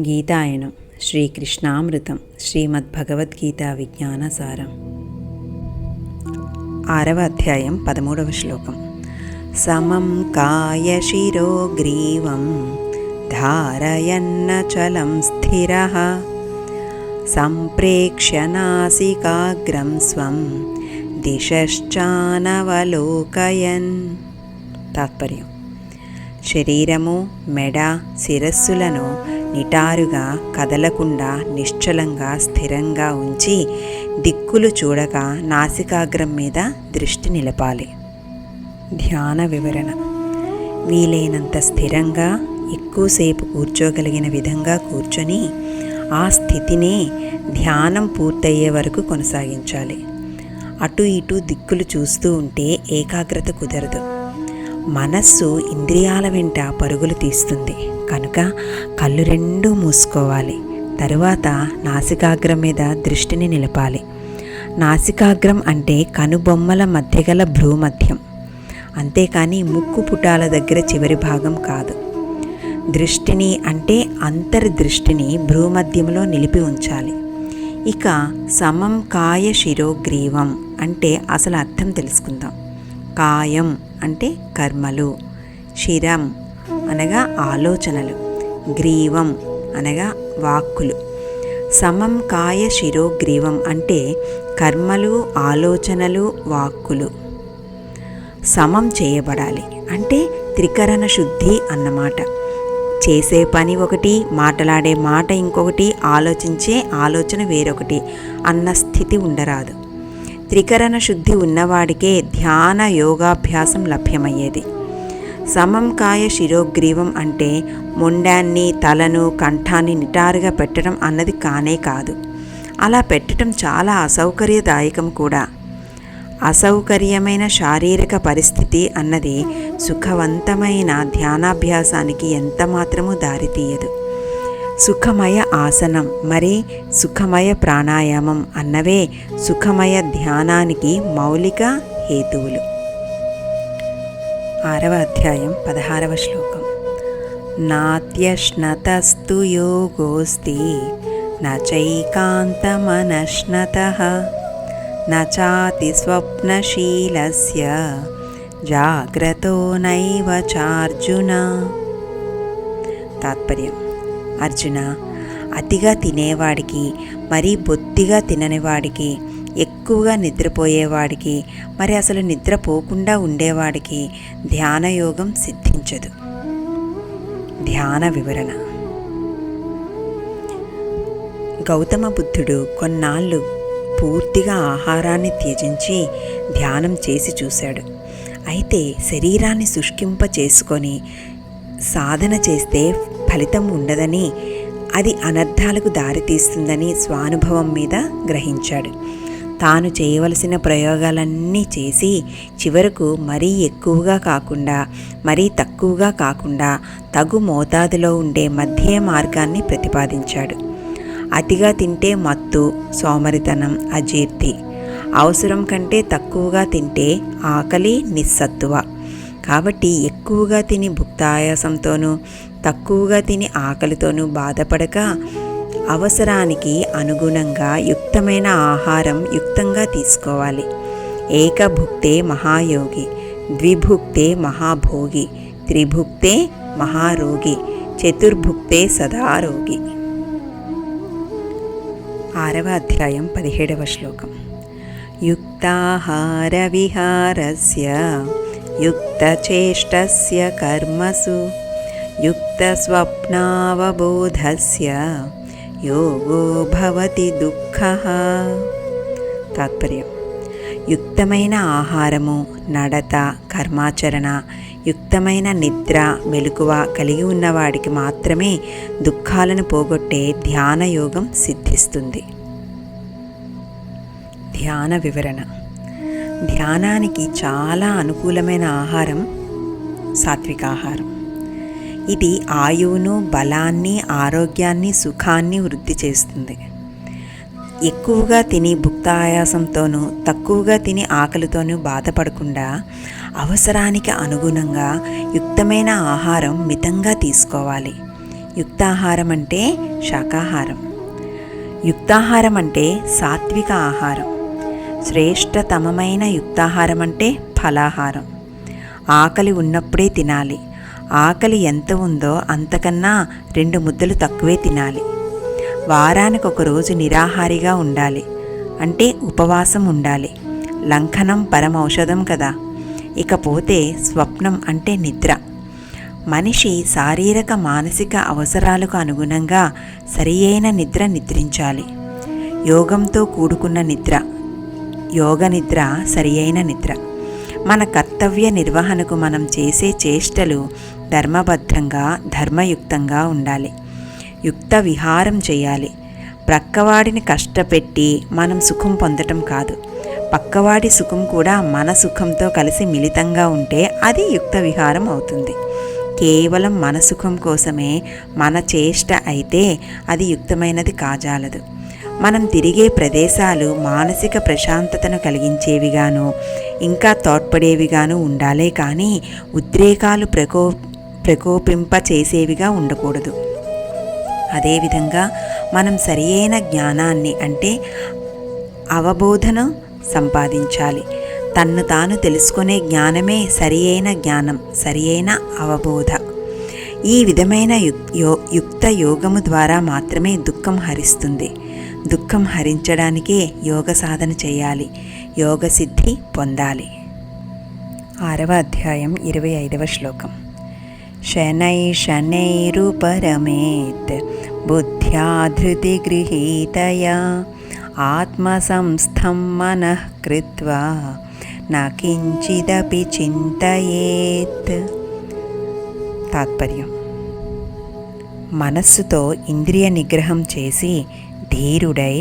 గీతాయనం శ్రీకృష్ణామృతం శ్రీమద్భగవద్గీత విజ్ఞానసారం. ఆరవ అధ్యాయం పదమూడవ శ్లోకం. సమం కాయ శిరో గ్రీవం ధారయన్నచలం స్థిర. సంప్రేక్ష్య నాసికాగ్రం స్వం దిశశ్చానవలోకయన్. తాత్పర్యం. శరీరము మెడ శిరస్సులను నిటారుగా కదలకుండా నిశ్చలంగా స్థిరంగా ఉంచి దిక్కులు చూడక నాసికాగ్రం మీద దృష్టి నిలపాలి. ధ్యాన వివరణ. వీలైనంత స్థిరంగా ఎక్కువసేపు కూర్చోగలిగిన విధంగా కూర్చొని ఆ స్థితినే ధ్యానం పూర్తయ్యే వరకు కొనసాగించాలి. అటు ఇటు దిక్కులు చూస్తూ ఉంటే ఏకాగ్రత కుదరదు. మనస్సు ఇంద్రియాల వెంట పరుగులు తీస్తుంది. కనుక కళ్ళు రెండూ మూసుకోవాలి. తరువాత నాసికాగ్రం మీద దృష్టిని నిలపాలి. నాసికాగ్రం అంటే కనుబొమ్మల మధ్య గల భ్రూమధ్యం. అంతేకాని ముక్కు పుటాల దగ్గర చివరి భాగం కాదు. దృష్టిని అంటే అంతర్దృష్టిని భ్రూమధ్యంలో నిలిపి ఉంచాలి. ఇక సమం కాయ శిరోగ్రీవం అంటే అసలు అర్థం తెలుసుకుందాం. కాయం అంటే కర్మలు శిరం అనగా ఆలోచనలు గ్రీవం అనగా వాక్కులు. సమం కాయ శిరోగ్రీవం అంటే కర్మలు ఆలోచనలు వాక్కులు. సమం చేయబడాలి అంటే త్రికరణ శుద్ధి అన్నమాట. చేసే పని ఒకటి మాటలాడే మాట ఇంకొకటి ఆలోచించే ఆలోచన వేరొకటి అన్న స్థితి ఉండరాదు. త్రికరణ శుద్ధి ఉన్నవాడికే ధ్యాన యోగాభ్యాసం లభ్యమయ్యేది. సమం కాయ శిరోగ్రీవం అంటే మొండాన్ని తలను కంఠాన్ని నిటారుగా పెట్టడం అన్నది కానే కాదు. అలా పెట్టడం చాలా అసౌకర్యదాయకం కూడా. అసౌకర్యమైన శారీరక పరిస్థితి అన్నది సుఖవంతమైన ధ్యానాభ్యాసానికి ఎంత మాత్రము దారితీయదు. సుఖమయ ఆసనం మరి సుఖమయ ప్రాణాయామం అన్నవే సుఖమయ ధ్యానానికి మౌలిక హేతువులు. ఆరవ అధ్యాయం పదహారవ శ్లోకం. నాత్యశ్నతస్తు యోగోస్తి నైకాంతమనశ్నత నాతి స్వప్నశీలస్య జాగ్రతో నైవ చార్జున. తాత్పర్యం. అర్జున అతిగా తినేవాడికి మరీ బొత్తిగా తిననివాడికి ఎక్కువగా నిద్రపోయేవాడికి మరి అసలు నిద్రపోకుండా ఉండేవాడికి ధ్యానయోగం సిద్ధించదు. ధ్యాన వివరణ. గౌతమ బుద్ధుడు కొన్నాళ్ళు పూర్తిగా ఆహారాన్ని త్యజించి ధ్యానం చేసి చూశాడు. అయితే శరీరాన్ని శుష్కింప చేసుకొని సాధన చేస్తే ఫలితం ఉండదని అది అనర్థాలకు దారితీస్తుందని స్వానుభవం మీద గ్రహించాడు. తాను చేయవలసిన ప్రయోగాలన్నీ చేసి చివరకు మరీ ఎక్కువగా కాకుండా మరీ తక్కువగా కాకుండా తగు మోతాదులో ఉండే మధ్య మార్గాన్ని ప్రతిపాదించాడు. అతిగా తింటే మత్తు సోమరితనం అజీర్తి. అవసరం కంటే తక్కువగా తింటే ఆకలి నిస్సత్తువ. కాబట్టి ఎక్కువగా తిని భుక్తాయాసంతోనూ తక్కువగా తిని ఆకలితోనూ బాధపడక అవసరానికి అనుగుణంగా యుక్తమైన ఆహారం యుక్తంగా తీసుకోవాలి. ఏకభుక్తే మహాయోగి ద్విభుక్తే మహాభోగి త్రిభుక్తే మహారోగి చతుర్భుక్తే సదారోగి. ఆరవ అధ్యాయం పదిహేడవ శ్లోకం. యుక్తాహార విహారస్య యుక్తచేష్టస్య కర్మసు. యుక్తస్వప్నావబోధస్య యోగో భవతి దుఃఖ తాత్పర్యం యుక్తమైన ఆహారము నడత కర్మాచరణ యుక్తమైన నిద్ర మెలకువ కలిగి ఉన్నవాడికి మాత్రమే దుఃఖాలను పోగొట్టే ధ్యాన యోగం సిద్ధిస్తుంది. ధ్యాన వివరణ. ధ్యానానికి చాలా అనుకూలమైన ఆహారం సాత్విక ఆహారం. ఇది ఆయువును బలాన్ని ఆరోగ్యాన్ని సుఖాన్ని వృద్ధి చేస్తుంది. ఎక్కువగా తిని భుక్తాయాసంతోనూ తక్కువగా తిని ఆకలితోనూ బాధపడకుండా అవసరానికి అనుగుణంగా యుక్తమైన ఆహారం మితంగా తీసుకోవాలి. యుక్తాహారం అంటే శాకాహారం. యుక్తాహారం అంటే సాత్విక ఆహారం. శ్రేష్టతమమైన యుక్తాహారం అంటే ఫలాహారం. ఆకలి ఉన్నప్పుడే తినాలి. ఆకలి ఎంత ఉందో అంతకన్నా రెండు ముద్దలు తక్కువే తినాలి. వారానికి ఒక రోజు నిరాహారిగా ఉండాలి. అంటే ఉపవాసం ఉండాలి. లంఘనం పరమౌషధం కదా. ఇకపోతే స్వప్నం అంటే నిద్ర. మనిషి శారీరక మానసిక అవసరాలకు అనుగుణంగా సరియైన నిద్ర నిద్రించాలి. యోగంతో కూడుకున్న నిద్ర. యోగ నిద్ర సరియైన నిద్ర. మన కర్తవ్య నిర్వహణకు మనం చేసే చేష్టలు ధర్మబద్ధంగా ధర్మయుక్తంగా ఉండాలి. యుక్త విహారం చేయాలి. ప్రక్కవాడిని కష్టపెట్టి మనం సుఖం పొందటం కాదు. పక్కవాడి సుఖం కూడా మన సుఖంతో కలిసి మిళితంగా ఉంటే అది యుక్త విహారం అవుతుంది. కేవలం మన సుఖం కోసమే మన చేష్ట అయితే అది యుక్తమైనది కాజాలదు. మనం తిరిగే ప్రదేశాలు మానసిక ప్రశాంతతను కలిగించేవిగాను ఇంకా తోడ్పడేవిగాను ఉండాలే కానీ ఉద్రేకాలు ప్రకో ప్రకోపింప చేసేవిగా ఉండకూడదు. అదేవిధంగా మనం సరియైన జ్ఞానాన్ని అంటే అవబోధన సంపాదించాలి. తన్ను తాను తెలుసుకునే జ్ఞానమే సరియైన జ్ఞానం సరియైన అవబోధ. ఈ విధమైన యుక్త యోగము ద్వారా మాత్రమే దుఃఖం హరిస్తుంది. దుఃఖం హరించడానికే యోగ సాధన చేయాలి. యోగ సిద్ధి పొందాలి. ఆరవ అధ్యాయం ఇరవై ఐదవ శ్లోకం. శనై శనైరుపరమేత్ బుద్ధ్యా ధృతి గృహీతయా ఆత్మసంస్థం మనః కృత్వా నకించిదపి చింతయేత్ తాత్పర్యం మనస్సుతో ఇంద్రియ నిగ్రహం చేసి ధీరుడై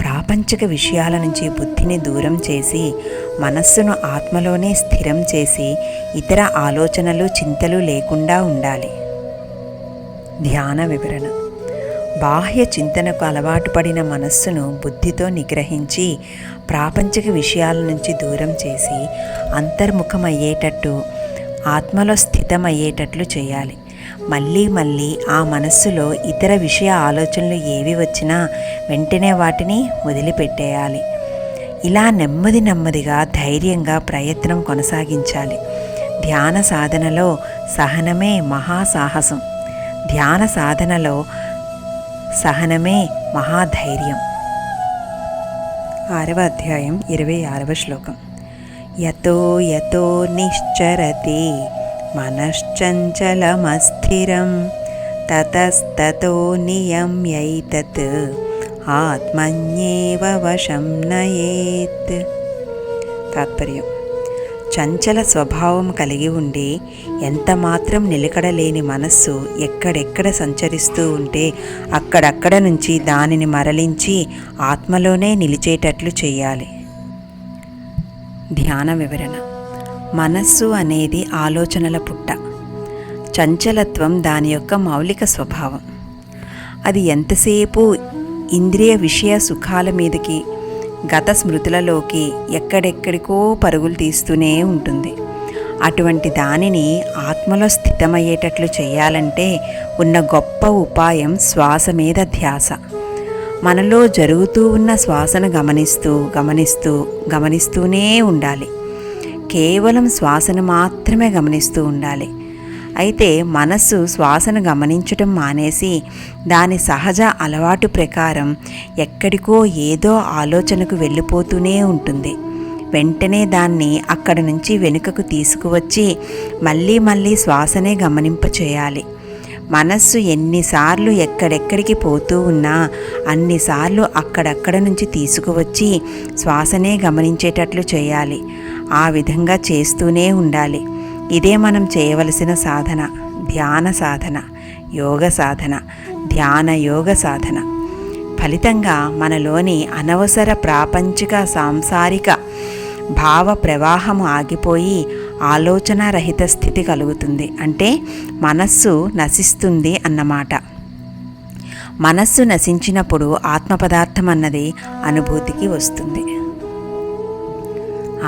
ప్రాపంచిక విషయాల నుంచి బుద్ధిని దూరం చేసి మనస్సును ఆత్మలోనే స్థిరం చేసి ఇతర ఆలోచనలు చింతలు లేకుండా ఉండాలి. ధ్యాన వివరణ. బాహ్య చింతనకు అలవాటు పడిన మనస్సును బుద్ధితో నిగ్రహించి ప్రాపంచిక విషయాల నుంచి దూరం చేసి అంతర్ముఖమయ్యేటట్టు ఆత్మలో స్థితమయ్యేటట్లు చేయాలి. మళ్ళీ మళ్ళీ ఆ మనస్సులో ఇతర విషయ ఆలోచనలు ఏవి వచ్చినా వెంటనే వాటిని వదిలిపెట్టేయాలి. ఇలా నెమ్మది నెమ్మదిగా ధైర్యంగా ప్రయత్నం కొనసాగించాలి. ధ్యాన సాధనలో సహనమే మహాసాహసం. ధ్యాన సాధనలో సహనమే మహాధైర్యం. ఆరవ అధ్యాయం ఇరవై ఆరవ శ్లోకం. యతో యతో నిశ్చరతి మనశ్చంచలమస్థిరం తతస్తతో నియమ్యైతత్ ఆత్మన్యేవ వశం నయేత్ తాత్పర్యం చంచల స్వభావం కలిగి ఉండి ఎంత మాత్రం నిలకడలేని మనస్సు ఎక్కడెక్కడ సంచరిస్తూ ఉంటే అక్కడక్కడ నుంచి దానిని మరలించి ఆత్మలోనే నిలిచేటట్లు చేయాలి. ధ్యాన వివరణ. మనస్సు అనేది ఆలోచనల పుట్ట. చంచలత్వం దాని యొక్క మౌలిక స్వభావం. అది ఎంతసేపు ఇంద్రియ విషయ సుఖాల మీదకి గత స్మృతులలోకి ఎక్కడెక్కడికో పరుగులు తీస్తూనే ఉంటుంది. అటువంటి దానిని ఆత్మలో స్థితమయ్యేటట్లు చేయాలంటే ఉన్న గొప్ప ఉపాయం శ్వాస మీద ధ్యాస. మనలో జరుగుతూ ఉన్న శ్వాసను గమనిస్తూ గమనిస్తూ గమనిస్తూనే ఉండాలి. కేవలం శ్వాసను మాత్రమే గమనిస్తూ ఉండాలి. అయితే మనస్సు శ్వాసను గమనించటం మానేసి దాని సహజ అలవాటు ప్రకారం ఎక్కడికో ఏదో ఆలోచనకు వెళ్ళిపోతూనే ఉంటుంది. వెంటనే దాన్ని అక్కడి నుంచి వెనుకకు తీసుకువచ్చి మళ్ళీ మళ్ళీ శ్వాసనే గమనింప చేయాలి. మనస్సు ఎన్నిసార్లు ఎక్కడెక్కడికి పోతూ ఉన్నా అన్నిసార్లు అక్కడక్కడ నుంచి తీసుకువచ్చి శ్వాసనే గమనించేటట్లు చేయాలి. ఆ విధంగా చేస్తూనే ఉండాలి. ఇదే మనం చేయవలసిన సాధన. ధ్యాన సాధన. యోగ సాధన. ధ్యాన యోగ సాధన. ఫలితంగా మనలోని అనవసర ప్రాపంచిక సాంసారిక భావ ప్రవాహం ఆగిపోయి ఆలోచన రహిత స్థితి కలుగుతుంది. అంటే మనస్సు నశిస్తుంది అన్నమాట. మనస్సు నశించినప్పుడు ఆత్మ పదార్థం అన్నది అనుభూతికి వస్తుంది.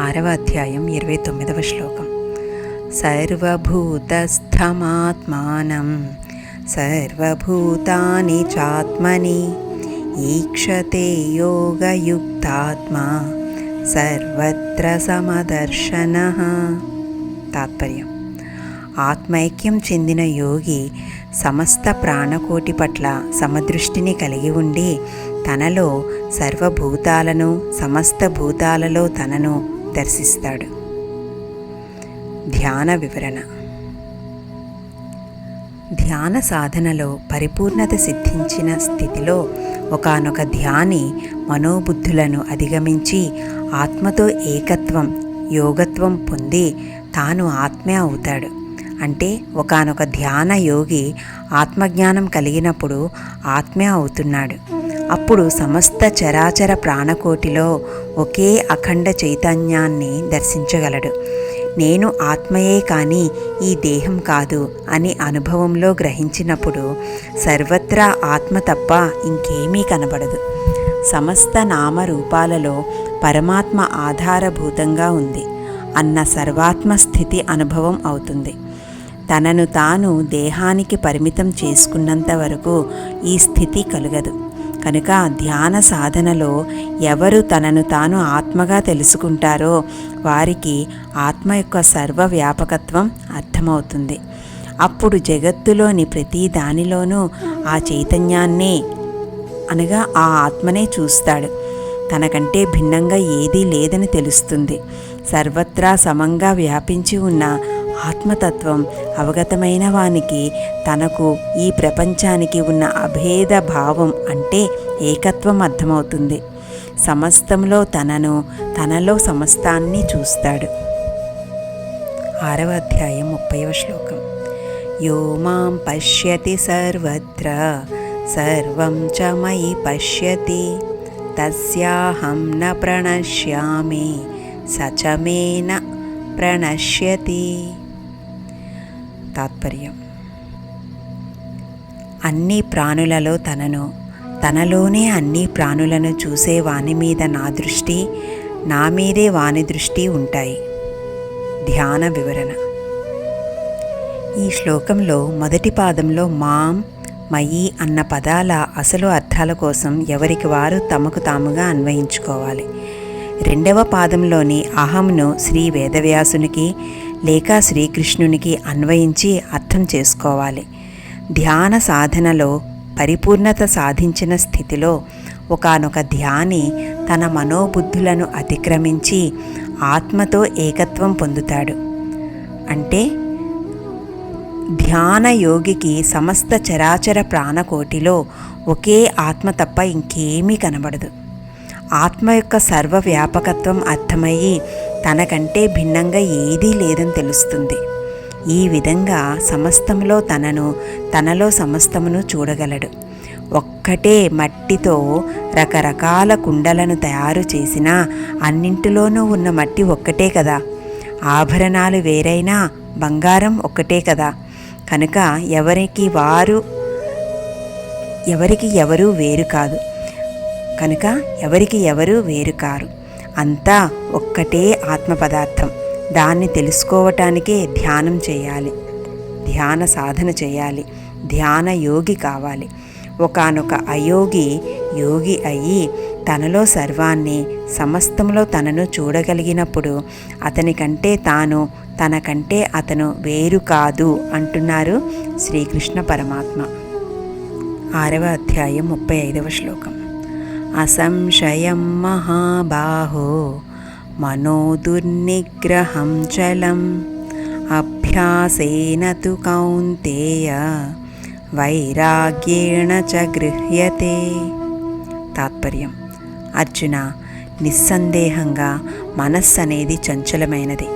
ఆరవ అధ్యాయం ఇరవై తొమ్మిదవ శ్లోకం. సర్వభూతస్థమాత్మానం సర్వభూతాని చాత్మని ఈక్షతే యోగయుక్తాత్మా సర్వత్ర సమదర్శన. తాత్పర్యం. ఆత్మైక్యం చెందిన యోగి సమస్త ప్రాణకోటి పట్ల సమదృష్టిని కలిగి ఉండి తనలో సర్వభూతాలను సమస్త భూతాలలో తనను దర్శిస్తాడు. ధ్యాన వివరణ. ధ్యాన సాధనలో పరిపూర్ణత సిద్ధించిన స్థితిలో ఒకానొక ధ్యాని మనోబుద్ధులను అధిగమించి ఆత్మతో ఏకత్వం యోగత్వం పొంది తాను ఆత్మే అవుతాడు. అంటే ఒకానొక ధ్యాన యోగి ఆత్మజ్ఞానం కలిగినప్పుడు ఆత్మే అవుతున్నాడు. అప్పుడు సమస్త చరాచర ప్రాణకోటిలో ఒకే అఖండ చైతన్యాన్ని దర్శించగలడు. నేను ఆత్మయే కానీ ఈ దేహం కాదు అని అనుభవంలో గ్రహించినప్పుడు సర్వత్రా ఆత్మ తప్ప ఇంకేమీ కనబడదు. సమస్త నామరూపాలలో పరమాత్మ ఆధారభూతంగా ఉంది అన్న సర్వాత్మ స్థితి అనుభవం అవుతుంది. తనను తాను దేహానికి పరిమితం చేసుకున్నంత వరకు ఈ స్థితి కలగదు. కనుక ధ్యాన సాధనలో ఎవరు తనను తాను ఆత్మగా తెలుసుకుంటారో వారికి ఆత్మ యొక్క సర్వవ్యాపకత్వం అర్థమవుతుంది. అప్పుడు జగత్తులోని ప్రతి దానిలోనూ ఆ చైతన్యాన్నే అనగా ఆ ఆత్మనే చూస్తాడు. తనకంటే భిన్నంగా ఏదీ లేదని తెలుస్తుంది. సర్వత్రా సమంగా వ్యాపించి ఉన్న ఆత్మతత్వం అవగతమైన వానికి తనకు ఈ ప్రపంచానికి ఉన్న అభేద భావం అంటే ఏకత్వం అర్థమవుతుంది. సమస్తంలో తనను తనలో సమస్తాన్ని చూస్తాడు. ఆరవ అధ్యాయం ముప్పైవ శ్లోకం. యో మాం పశ్యతి సర్వత్ర సర్వం చ మయి పశ్యతి తస్యాహం న ప్రణశ్యామి సచమేన ప్రణశ్యతి. తాత్పర్యం. అన్ని ప్రాణులలో తనను తనలోనే అన్ని ప్రాణులను చూసే వాని మీద నా దృష్టి నా మీదే వాని దృష్టి ఉంటాయి. ధ్యాన వివరణ. ఈ శ్లోకంలో మొదటి పాదంలో మాం మయి అన్న పదాల అసలు అర్థాల కోసం ఎవరికి వారు తమకు తాముగా అన్వయించుకోవాలి. రెండవ పాదంలోని అహంను శ్రీ వేదవ్యాసునికి లేక శ్రీకృష్ణునికి అన్వయించి అర్థం చేసుకోవాలి. ధ్యాన సాధనలో పరిపూర్ణత సాధించిన స్థితిలో ఒకనొక ధ్యాని తన మనోబుద్ధులను అతిక్రమించి ఆత్మతో ఏకత్వం పొందుతాడు. అంటే ధ్యాన యోగికి సమస్త చరాచర ప్రాణకోటిలో ఒకే ఆత్మ తప్ప ఇంకేమీ కనబడదు. ఆత్మ యొక్క సర్వవ్యాపకత్వం అర్థమయ్యి తనకంటే భిన్నంగా ఏదీ లేదని తెలుస్తుంది. ఈ విధంగా సమస్తంలో తనను తనలో సమస్తమును చూడగలడు. ఒక్కటే మట్టితో రకరకాల కుండలను తయారు చేసినా అన్నింటిలోనూ ఉన్న మట్టి ఒక్కటే కదా. ఆభరణాలు వేరైనా బంగారం ఒక్కటే కదా. కనుక ఎవరికి వారు ఎవరికి ఎవరు వేరు కాదు. కనుక ఎవరికి ఎవరు వేరు కారు. అంతా ఒక్కటే ఆత్మ పదార్థం దాన్ని తెలుసుకోవటానికే ధ్యానం చేయాలి. ధ్యాన సాధన చేయాలి. ధ్యాన యోగి కావాలి. ఒకనొక అయోగి యోగి అయ్యి తనలో సర్వాన్ని సమస్తంలో తనను చూడగలిగినప్పుడు అతనికంటే తాను తనకంటే అతను వేరు కాదు అంటున్నారు శ్రీకృష్ణ పరమాత్మ. ఆరవ అధ్యాయం ముప్పై ఐదవ శ్లోకం. అసంశయం మహాబాహో మనోదుర్నిగ్రహం చలం. అభ్యాసేన తు కౌంతేయ వైరాగ్యేణ చ గృహ్యతే. తాత్పర్యం. అర్జున నిస్సందేహంగా మనస్సు అనేది చంచలమైనది.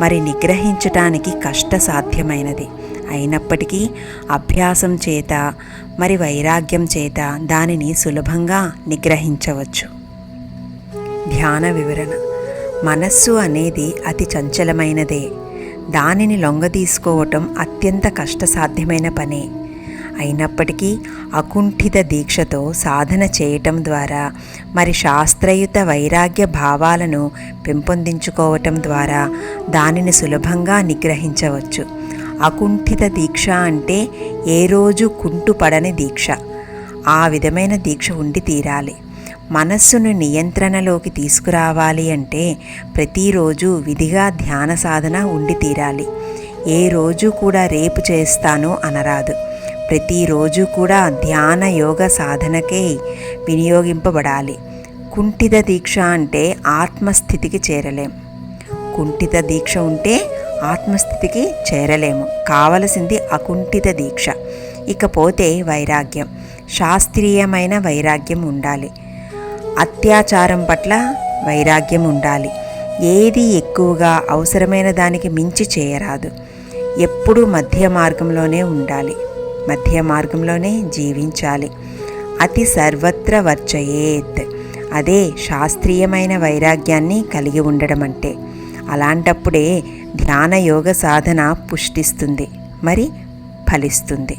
మరి నిగ్రహించటానికి కష్టసాధ్యమైనది. అయినప్పటికీ అభ్యాసం చేత మరి వైరాగ్యం చేత దానిని సులభంగా నిగ్రహించవచ్చు. ధ్యాన వివరణ. మనస్సు అనేది అతి చంచలమైనదే. దానిని లొంగదీసుకోవటం అత్యంత కష్టసాధ్యమైన పనే. అయినప్పటికీ అకుంఠిత దీక్షతో సాధన చేయటం ద్వారా మరి శాస్త్రయుత వైరాగ్య భావాలను పెంపొందించుకోవటం ద్వారా దానిని సులభంగా నిగ్రహించవచ్చు. అకుంఠిత దీక్ష అంటే ఏ రోజు కుంటుపడని దీక్ష. ఆ విధమైన దీక్ష ఉండి తీరాలి. మనస్సును నియంత్రణలోకి తీసుకురావాలి అంటే ప్రతిరోజు విధిగా ధ్యాన సాధన ఉండి తీరాలి. ఏ రోజు కూడా రేపు చేస్తాను అనరాదు. ప్రతిరోజు కూడా ధ్యాన యోగ సాధనకే వినియోగింపబడాలి. కుంఠిత దీక్ష అంటే ఆత్మస్థితికి చేరలేం. కుంఠిత దీక్ష ఉంటే ఆత్మస్థితికి చేరలేము. కావలసింది అకుంఠిత దీక్ష. ఇకపోతే వైరాగ్యం. శాస్త్రీయమైన వైరాగ్యం ఉండాలి. అత్యాచారం పట్ల వైరాగ్యం ఉండాలి. ఏది ఎక్కువగా అవసరమైన దానికి మించి చేయరాదు. ఎప్పుడూ మధ్య మార్గంలోనే ఉండాలి. మధ్య మార్గంలోనే జీవించాలి. అతి సర్వత్ర వర్చయేత్ అదే శాస్త్రీయమైన వైరాగ్యాన్ని కలిగి ఉండడం అంటే అలాంటప్పుడే ధ్యానయోగ సాధన పుష్టిస్తుంది మరి ఫలిస్తుంది.